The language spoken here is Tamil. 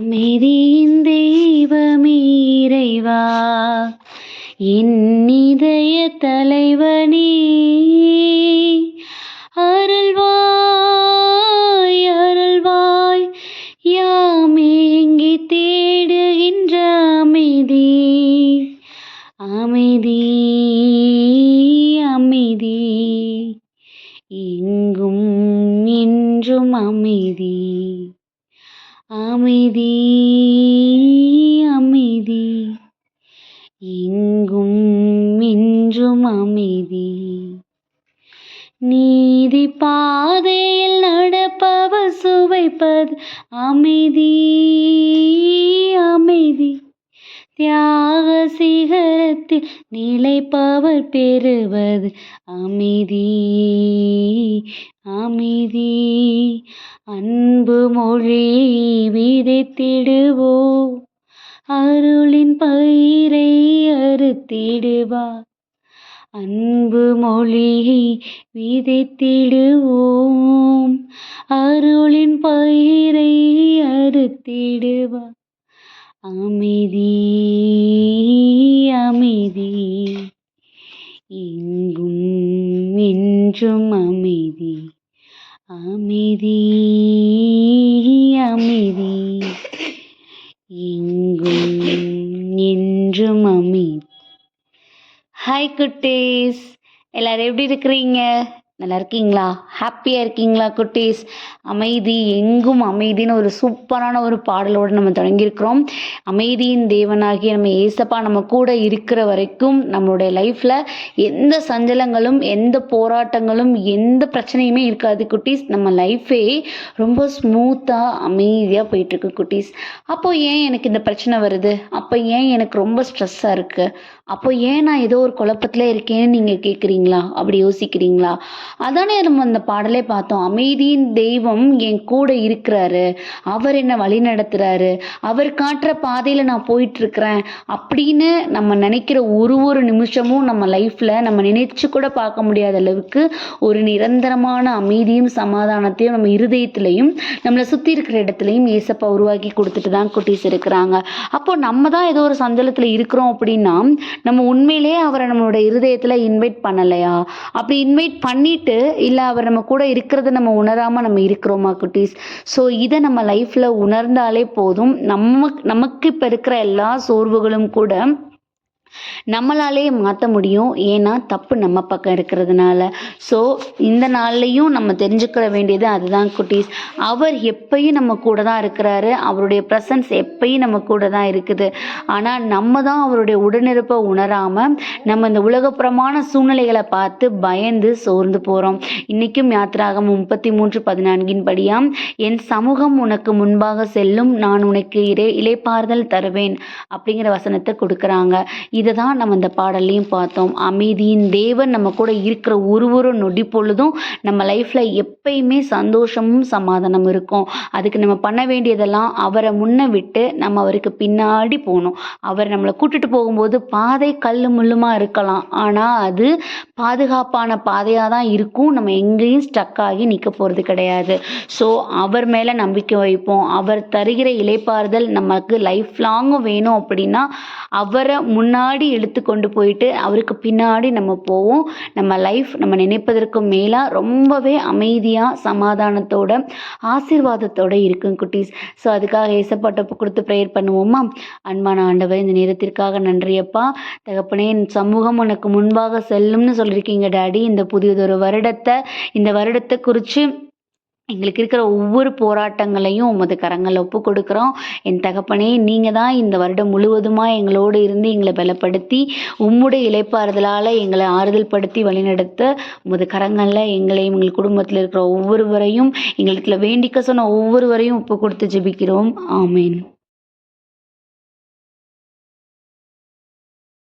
அமைதியின் தெய்வமீரைவா இறைவா என் இதய தலைவனே. அருள்வாய் அருள்வாய் யாமேங்கி தேடுகின்ற அமைதி. அமைதி அமைதி. எங்கும் என்றும் அமைதி. எங்கும் என்றும் அமைதி. நீதி பாதையில் நடப்பவர் சுவைப்பது அமைதி அமைதி. தியாக சிகரத்தில் நிலைப்பவர் பெறுவது அமைதி அமைதி. அன்பு மொழி விதைத்திடுவோம். அருளின் பயிரை அறுத்திடுவார். அன்பு மொழியை விதைத்திடுவோம். அருளின் பயிரை அறுத்திடுவார். அமைதி அமைதி எங்கும் என்றும் அமைதி. அமைதி அமைதி எங்கும் என்றும் அமி ஹாய் குட்டீஸ். எல்லாரும் எப்படி இருக்கிறீங்க? நல்லா இருக்கீங்களா? ஹாப்பியாக இருக்கீங்களா குட்டீஸ்? அமைதி எங்கும் அமைதின்னு ஒரு சூப்பரான ஒரு பாடலோடு நம்ம தொடங்கியிருக்கிறோம். அமைதியின் தேவனாகிய நம்ம ஏசப்பா நம்ம கூட இருக்கிற வரைக்கும் நம்மளுடைய லைஃப்பில் எந்த சஞ்சலங்களும் எந்த போராட்டங்களும் எந்த பிரச்சனையுமே இருக்காது குட்டீஸ். நம்ம லைஃபே ரொம்ப ஸ்மூத்தாக அமைதியாக போயிட்டுருக்கு குட்டீஸ். அப்போ ஏன் எனக்கு இந்த பிரச்சனை வருது? அப்போ ஏன் எனக்கு ரொம்ப ஸ்ட்ரெஸ்ஸாக இருக்குது அப்போ ஏன் நான் ஏதோ ஒரு குழப்பத்தில் இருக்கேன்னு நீங்கள் கேட்குறீங்களா அப்படி யோசிக்கிறீங்களா? அதானே நம்ம அந்த பாடலே பார்த்தோம். அமைதியின் தெய்வம் என் கூட இருக்கிறாரு. அவர் என்ன வழி நடத்துறாரு. அவர் காட்டுற பாதையில் நான் போயிட்டு இருக்கிறேன் அப்படின்னு நம்ம நினைக்கிற ஒரு ஒரு நிமிஷமும் நம்ம லைஃப்பில் நம்ம நினைச்சு கூட பார்க்க முடியாத அளவுக்கு ஒரு நிரந்தரமான அமைதியும் சமாதானத்தையும் நம்ம இருதயத்திலையும் நம்மளை சுற்றி இருக்கிற இடத்துலையும் ஏசப்பா உருவாக்கி கொடுத்துட்டு தான் குட்டீஸ் இருக்கிறாங்க. அப்போ நம்ம தான் ஏதோ ஒரு சஞ்சலத்தில் இருக்கிறோம் அப்படின்னா நம்ம உண்மையிலேயே அவரை நம்மளோட இருதயத்தில் இன்வைட் பண்ணலையா? அப்படி இன்வைட் பண்ணிட்டு இல்லை அவர் நம்ம கூட இருக்கிறத நம்ம உணராமல் நம்ம இருக்கிறோமா குட்டீஸ்? ஸோ இதை நம்ம லைஃப்பில் உணர்ந்தாலே போதும். நம்ம நமக்கு இப்போ இருக்கிற எல்லா சோர்வுகளும் கூட நம்மளாலே மாற்ற முடியும். ஏன்னா தப்பு நம்ம பக்கம் இருக்கிறதுனால. ஸோ இந்த நாள்லையும் நம்ம தெரிஞ்சுக்கிற வேண்டியது அதுதான் குட்டீஸ். அவர் எப்பயும் நம்ம கூட தான் இருக்கிறாரு. அவருடைய ப்ரெசன்ஸ் எப்பயும் நம்ம கூட தான் இருக்குது. ஆனால் நம்ம தான் அவருடைய உடனிருப்பை உணராமல் நம்ம இந்த உலகப்புறமான சூழ்நிலைகளை பார்த்து பயந்து சோர்ந்து போகிறோம் இன்றைக்கும் யாத்திராகம் முப்பத்தி மூன்று பதினான்கின் படியாம் என் சமூகம் உனக்கு முன்பாக செல்லும் நான் உனக்கு இறை இலைப்பாறுதல் தருவேன் அப்படிங்கிற வசனத்தை கொடுக்குறாங்க. இதை தான் நம்ம இந்த பாடல்லையும் பார்த்தோம். அமைதியின் தேவன் நம்ம கூட இருக்கிற ஒரு ஒரு நொடி பொழுதும் நம்ம லைஃப்பில் எப்பயுமே சந்தோஷமும் சமாதானம் இருக்கும். அதுக்கு நம்ம பண்ண வேண்டியதெல்லாம் அவரை முன்ன விட்டு நம்ம அவருக்கு பின்னாடி போகணும். அவர் நம்மளை கூட்டிட்டு போகும்போது பாதை கல் முள்ளுமாக இருக்கலாம். ஆனால் அது பாதுகாப்பான பாதையாக தான் இருக்கும். நம்ம எங்கேயும் ஸ்டக் ஆகி நிற்க போகிறது கிடையாது. ஸோ அவர் மேலே நம்பிக்கை வைப்போம். அவர் தருகிற இலைப்பாறுதல் நமக்கு லைஃப் லாங்கும் வேணும் அப்படின்னா அவரை முன்னாடி இழுத்து கொண்டு போயிட்டு அவருக்கு பின்னாடி நம்ம போவோம். நம்ம லைஃப் நம்ம நினைப்பதற்கும் மேலாக ரொம்பவே அமைதியாக சமாதானத்தோட ஆசீர்வாதத்தோட இருக்கும் குட்டீஸ். ஸோ அதுக்காக ஏசப்பாட்ட கொடுத்து ப்ரேயர் பண்ணுவோமா? அன்பான ஆண்டவர் இந்த நேரத்திற்காக நன்றியப்பா தகப்பனே என் சமூகம் உனக்கு முன்பாக செல்லும்னு சொல்லியிருக்கீங்க டேடி. இந்த புதியதொரு வருடத்தை இந்த வருடத்தை குறித்து எங்களுக்கு இருக்கிற ஒவ்வொரு போராட்டங்களையும் உமது கரங்களில் ஒப்பு கொடுக்குறோம். என் தகப்பனே நீங்கள் தான் இந்த வருடம் முழுவதுமாக எங்களோடு இருந்து எங்களை பலப்படுத்தி உம்முடைய இலைப்பாறுதலால் எங்களை ஆறுதல் படுத்தி வழிநடத்த உமது கரங்களில் எங்களையும் எங்கள் குடும்பத்தில் இருக்கிற ஒவ்வொருவரையும் எங்களுக்கு வேண்டிக்க சொன்ன ஒவ்வொருவரையும் ஒப்பு கொடுத்து ஜெபிக்கிறோம். ஆமீன்.